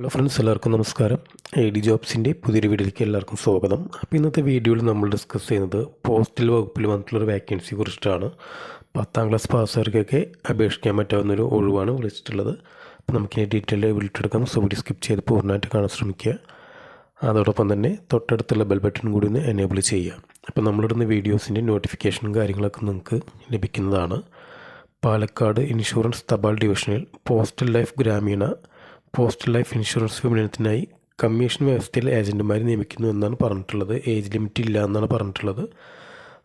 Hello friends എല്ലാവർക്കും നമസ്കാരം. A D ജോബ്സിന്റെ പുതിയൊരു വീഡിയോയിലേക്ക് എല്ലാവർക്കും സ്വാഗതം. അപ്പോൾ ഇന്നത്തെ വീഡിയോയിൽ നമ്മൾ ഡിസ്കസ് ചെയ്യുന്നത് പോസ്റ്റൽ വകുപ്പിൽ വന്നിട്ടുള്ളൊരു വേക്കൻസിയെ കുറിച്ചിട്ടാണ്. പത്താം ക്ലാസ് പാസ്സുകാർക്കൊക്കെ അപേക്ഷിക്കാൻ പറ്റാവുന്നൊരു ഒഴിവാണ് വിളിച്ചിട്ടുള്ളത്. അപ്പോൾ നമുക്കിനി ഡീറ്റെയിൽ വിളിച്ചെടുക്കാം സോ വീഡിയോ സ്കിപ്പ് ചെയ്ത് പൂർണമായിട്ട് കാണാൻ ശ്രമിക്കുക. അതോടൊപ്പം തന്നെ തൊട്ടടുത്തുള്ള ബെൽ ബട്ടൺ കൂടി ഒന്ന് എനേബിൾ ചെയ്യുക. അപ്പോൾ നമ്മളിടുന്ന വീഡിയോസിന്റെ നോട്ടിഫിക്കേഷനും കാര്യങ്ങളൊക്കെ നിങ്ങൾക്ക് ലഭിക്കുന്നതാണ്. പാലക്കാട് ഇൻഷുറൻസ് തപാൽ ഡിവിഷനിൽ പോസ്റ്റൽ ലൈഫ് ഗ്രാമീണ പോസ്റ്റൽ ലൈഫ് ഇൻഷുറൻസ് വിപണനത്തിനായി കമ്മീഷൻ വ്യവസ്ഥയിൽ ഏജന്റുമാരെ നിയമിക്കുന്നു എന്നാണ് പറഞ്ഞിട്ടുള്ളത്. ഏജ് ലിമിറ്റ് ഇല്ല എന്നാണ് പറഞ്ഞിട്ടുള്ളത്.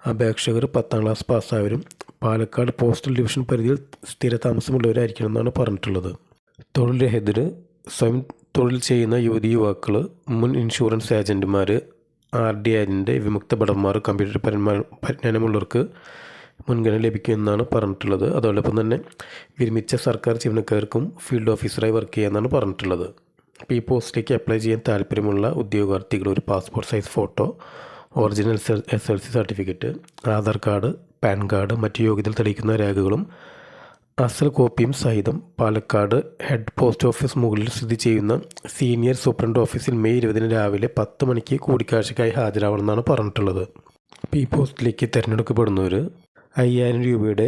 അപേക്ഷകർ പത്താം ക്ലാസ് പാസ്സായവരും പാലക്കാട് പോസ്റ്റൽ ഡിവിഷൻ പരിധിയിൽ സ്ഥിര താമസമുള്ളവരായിരിക്കണം എന്നാണ് പറഞ്ഞിട്ടുള്ളത്. തൊഴിൽ രഹിതർ സ്വയം തൊഴിൽ ചെയ്യുന്ന യുവതി യുവാക്കൾ മുൻ ഇൻഷുറൻസ് ഏജന്റുമാർ ആർ ഡി ആരിന്റെ വിമുക്ത ഭടന്മാർ കമ്പ്യൂട്ടർ പരിജ്ഞാനമുള്ളവർക്ക് മുൻഗണന ലഭിക്കുമെന്നാണ് പറഞ്ഞിട്ടുള്ളത്. അതോടൊപ്പം തന്നെ വിരമിച്ച സർക്കാർ ജീവനക്കാർക്കും ഫീൽഡ് ഓഫീസറായി വർക്ക് ചെയ്യാമെന്നാണ് പറഞ്ഞിട്ടുള്ളത്. അപ്പോൾ ഈ പോസ്റ്റിലേക്ക് അപ്ലൈ ചെയ്യാൻ താല്പര്യമുള്ള ഉദ്യോഗാർത്ഥികൾ ഒരു passport size photo original S L C certificate Aadhaar card PAN card മറ്റ് യോഗ്യതകൾ തെളിയിക്കുന്ന രേഖകളും അസൽ കോപ്പിയും സഹിതം പാലക്കാട് ഹെഡ് പോസ്റ്റ് ഓഫീസ് മുകളിൽ സ്ഥിതി ചെയ്യുന്ന സീനിയർ സൂപ്രണ്ട് ഓഫീസിൽ മെയ് ഇരുപതിന് രാവിലെ പത്ത് മണിക്ക് കൂടിക്കാഴ്ചയ്ക്കായി ഹാജരാവണമെന്നാണ് പറഞ്ഞിട്ടുള്ളത്. അപ്പോൾ ഈ പോസ്റ്റിലേക്ക് തിരഞ്ഞെടുക്കപ്പെടുന്നവർ അയ്യായിരം രൂപയുടെ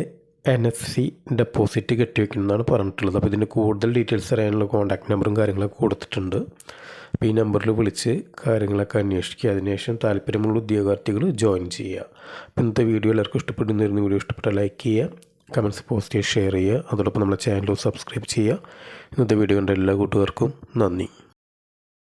എൻ എഫ് സി ഡെപ്പോസിറ്റ് കെട്ടിവെക്കുന്നതാണ് പറഞ്ഞിട്ടുള്ളത്. അപ്പോൾ ഇതിന്റെ കൂടുതൽ ഡീറ്റെയിൽസ് അറിയാനുള്ള കോൺടാക്ട് നമ്പറും കാര്യങ്ങളൊക്കെ കൊടുത്തിട്ടുണ്ട്. അപ്പോൾ ഈ നമ്പറിൽ വിളിച്ച് കാര്യങ്ങളൊക്കെ അന്വേഷിക്കുക. അതിനുശേഷം താല്പര്യമുള്ള ഉദ്യോഗാർത്ഥികൾ ജോയിൻ ചെയ്യുക. അപ്പോൾ ഇന്നത്തെ വീഡിയോ എല്ലാവർക്കും ഇഷ്ടപ്പെടുന്നിരുന്ന വീഡിയോ ഇഷ്ടപ്പെട്ട ലൈക്ക് ചെയ്യുക കമൻസ് പോസ്റ്റ് ചെയ്യുക ഷെയർ ചെയ്യുക. അതോടൊപ്പം നമ്മുടെ ചാനൽ സബ്സ്ക്രൈബ് ചെയ്യുക. ഇന്നത്തെ വീഡിയോ കണ്ട എല്ലാ കൂട്ടുകാർക്കും നന്ദി.